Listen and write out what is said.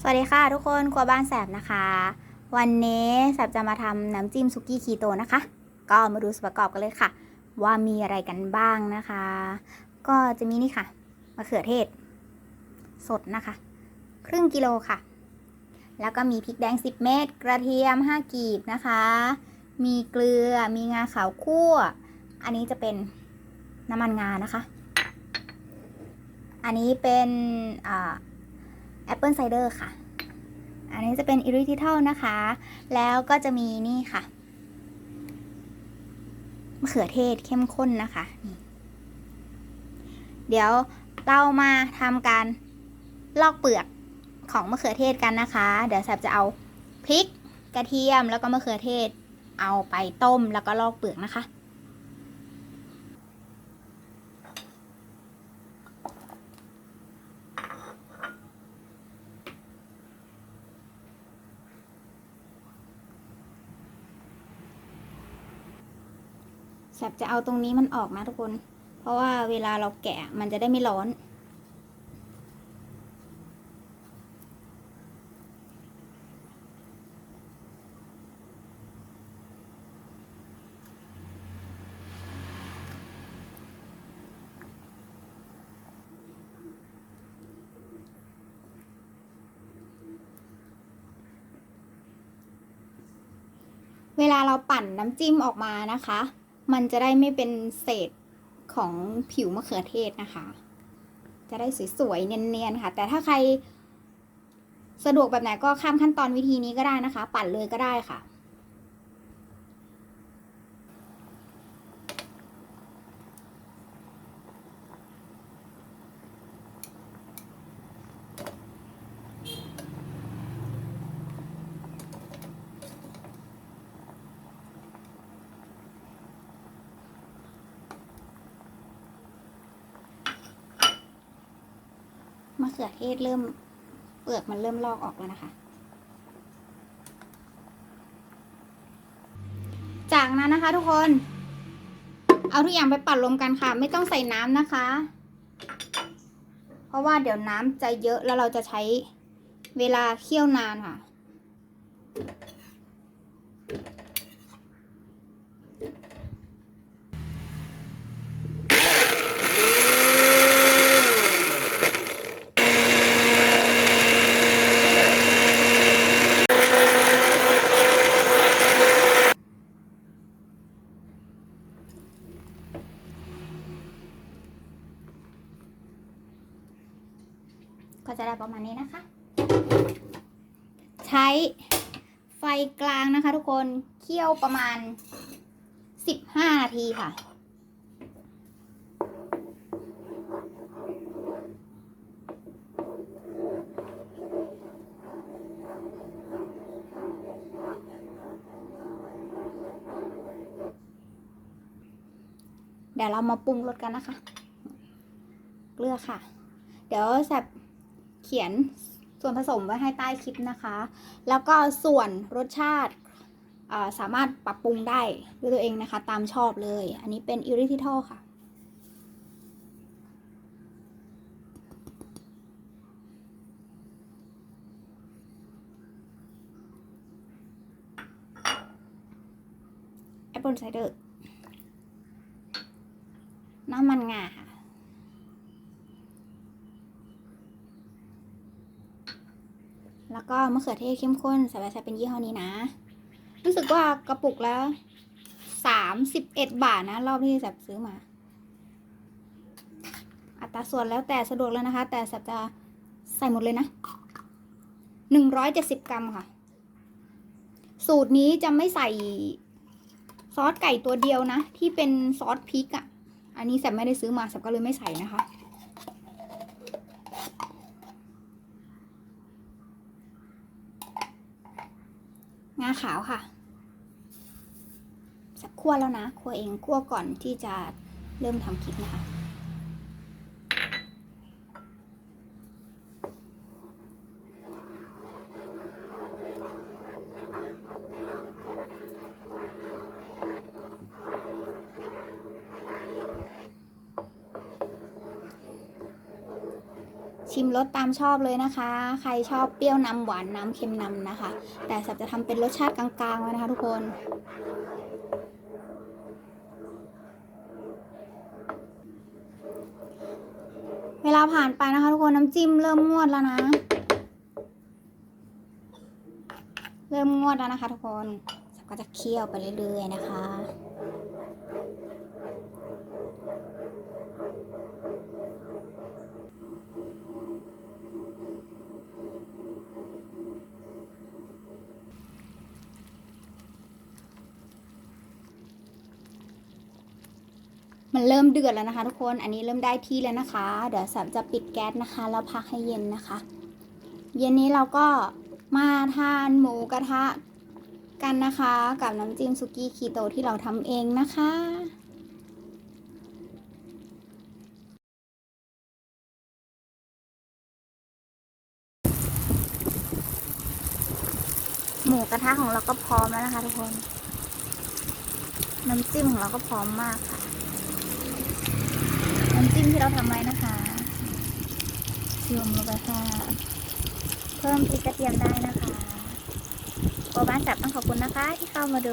สวัสดีค่ะทุกคนครัวบ้านแสบนะคะ วันนี้แสบจะมาทำน้ำจิ้มซุกี้คีโตนะคะ ก็มาดูส่วนประกอบกันเลยค่ะ ว่ามีอะไรกันบ้างนะคะ ก็จะมีนี่ค่ะมะเขือเทศ สดนะคะ ครึ่งกิโลค่ะ แล้วก็มีพริกแดง 10 เม็ดกระเทียม 5 กีบนะคะ มีเกลือมีงาขาวคั่ว อันนี้จะเป็นน้ำมันงานะคะ อันนี้เป็นอ่า แอปเปิลไซเดอร์ค่ะ อันนี้จะเป็นอิริทิทิลนะคะ แล้วก็จะมีนี่ค่ะมะเขือเทศเข้มข้นนะคะ เดี๋ยวเรามาทำการลอกเปลือกของมะเขือเทศกันนะคะ เดี๋ยวแซบจะเอาพริก กระเทียมแล้วก็มะเขือเทศ เอาไปต้มแล้วก็ลอกเปลือกนะคะ แสบจะเอาตรงนี้มันออกนะทุกคน เพราะว่าเวลาเราแกะมันจะได้ไม่ร้อน เวลาเราปั่นน้ำจิ้มออกมานะคะ มันจะได้ไม่เป็นเศษของผิวมะเขือเทศนะคะ จะได้สวยๆเนียนๆค่ะ แต่ถ้าใครสะดวกแบบไหนก็ข้ามขั้นตอนวิธีนี้ก็ได้นะคะ ปั่นเลยก็ได้ค่ะะเขือเทศเริ่มเปลือกมันเริ่มลอกออกแล้วนะคะ จากนั้นนะคะทุกคน เอาทุกอย่างไปปั่นรวมกันค่ะ ไม่ต้องใส่น้ำนะคะ เพราะว่าเดี๋ยวน้ำจะเยอะแล้วเราจะใช้เวลาเคี่ยวนานค่ะ ก็จะได้ประมาณนี้นะคะ ใช้ไฟกลางนะคะ ทุกคนเคี่ยวประมาณ 15 นาทีค่ะเดี๋ยวเรามาปรุงรสกันนะคะ เกลือค่ะ เดี๋ยวแสบ เขียนส่วนผสมไว้ให้ใต้คลิปนะคะ แล้วก็ส่วนรสชาติสามารถปรับปรุงได้ด้วยตัวเองนะคะ ตามชอบเลย อันนี้เป็นอิริทิทอลค่ะ แอปเปิลไซเดอร์ น้ำมันงาค่ะ แล้วก็มะเขือเทศเข้มข้นใส่ไปใส่เป็นยี่ห้อนี้นะ รู้สึกว่ากระปุกและสามสิบเอ็ดบาทนะ รอบที่แสบซื้อมา อัตราส่วนแล้วแต่สะดวกแล้วนะคะ แต่แสบจะใส่หมดเลยนะหนึ่งร้อยเจ็ดสิบกรัมค่ะ สูตรนี้จะไม่ใส่ซอสไก่ตัวเดียวนะ ที่เป็นซอสพริกอะ่ะ อันนี้แสบไม่ได้ซื้อมาแสบก็เลยไม่ใส่นะคะ งาขาวค่ะ สักคั่วแล้วนะคั่วเองคั่วก่อนที่จะเริ่มทำคลิปนะคะ ชิมรสตามชอบเลยนะคะ ใครชอบเปรี้ยวนำหวานน้ำเค็มนำนะคะ แต่สับจะทำเป็นรสชาติกลางๆไว้นะคะทุกคน เวลาผ่านไปนะคะทุกคนน้ำจิ้มเริ่มงวดแล้วนะ เริ่มงวดแล้วนะคะทุกคนสับก็จะเคี่ยวไปเรื่อยๆนะคะ มันเริ่มเดือดแล้วนะคะ ทุกคน อันนี้เริ่มได้ที่แล้วนะคะ เดี๋ยวสับจะปิดแก๊สนะคะ แล้วพักให้เย็นนะคะ เย็นนี้เราก็มาทานหมูกระทะกันนะคะ กับน้ำจิ้มซุกี้คีโตที่เราทำเองนะคะหมูกระทะของเราก็พร้อมแล้วนะคะทุกคน น้ำจิ้มของเราก็พร้อมมากค่ะ งที่เราทำไว้นะคะรวมลงไปค่ะ เพิ่มพริกกระเทียมได้นะคะโบบ้านจับต้องขอบคุณนะคะ ที่เข้ามาดู